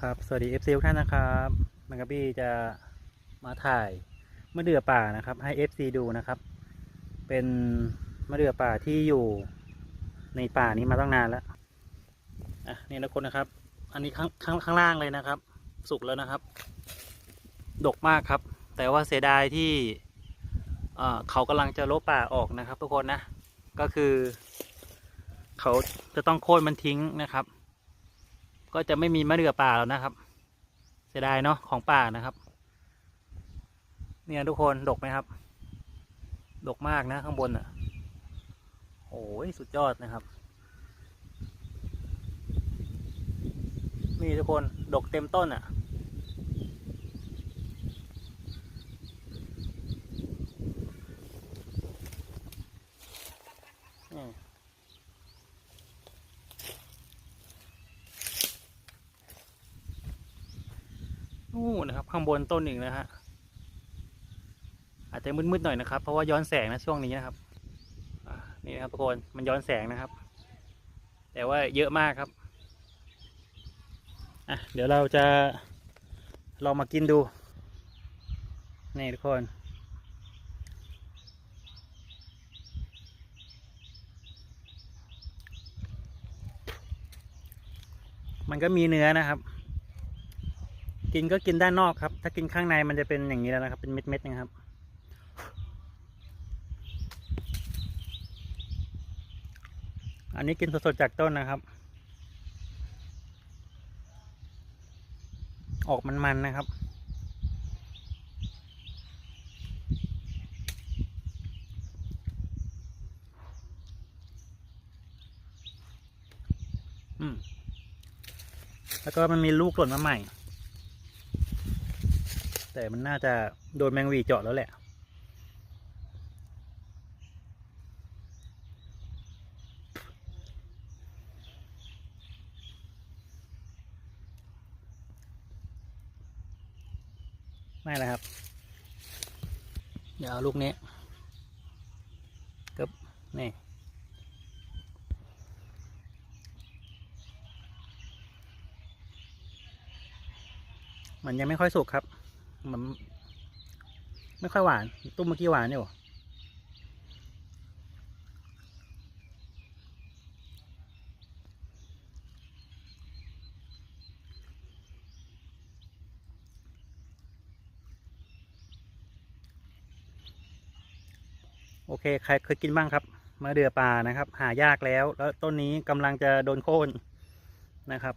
ครับสวัสดี FC ทุกท่านนะครับแมงกะบี้จะมาถ่ายมะเดื่อป่านะครับ ให้ FC ดูนะครับ เป็นมะเดื่อป่าที่อยู่ในป่านี้มาตั้งนานแล้วอะนี่นะคนนะครับ อันนี้ข้างข้างข้างล่างเลยนะครับ สุกแล้วนะครับ ดกมากครับ แต่ว่าเสียดายที่เอ่อเขากำลังจะลบป่าออกนะครับ ทุกคนนะก็คือ เขาจะต้องโค่นมันทิ้งนะครับ ก็จะไม่มีมะเดื่อป่าแล้วนะครับ เสียดายเนาะของป่านะครับ เนี่ยทุกคนดกไหมครับ ดกมากนะข้างบนอะโอ้ยสุดยอดนะครับ นี่ทุกคนดกเต็มต้นอะ อืม นู่นนะครับ ข้างบนต้นหนึ่งนะฮะอาจจะมืดๆหน่อยนะครับ เพราะว่าย้อนแสงนะช่วงนี้นะครับนี่นะครับทุกคนมันย้อนแสงนะครับ แต่ว่าเยอะมากครับอะเดี๋ยวเราจะลองมากินดูนี่ทุกคนมันก็มีเนื้อนะครับ กินก็กินด้านนอกครับ ถ้ากินข้างในมันจะเป็นอย่างนี้แล้วนะครับ เป็นเม็ดๆนะครับ อันนี้กินสดๆจากต้นนะครับ ออกมันๆนะครับอืมแล้วก็มันมีลูกหล่นมาใหม่ แต่มันน่าจะโดนแมงวีเจาะแล้วแหละ ไม่แล้วครับ เดี๋ยวเอาลูกนี้กึบนี่มันยังไม่ค่อยสุกครับ มันไม่ค่อยหวาน ตุ้มเมื่อกี้หวานอยู่โอเค ใครเคยกินบ้างครับมะเดื่อป่านะครับ หายากแล้ว แล้วต้นนี้กำลังจะโดนโค่นนะครับ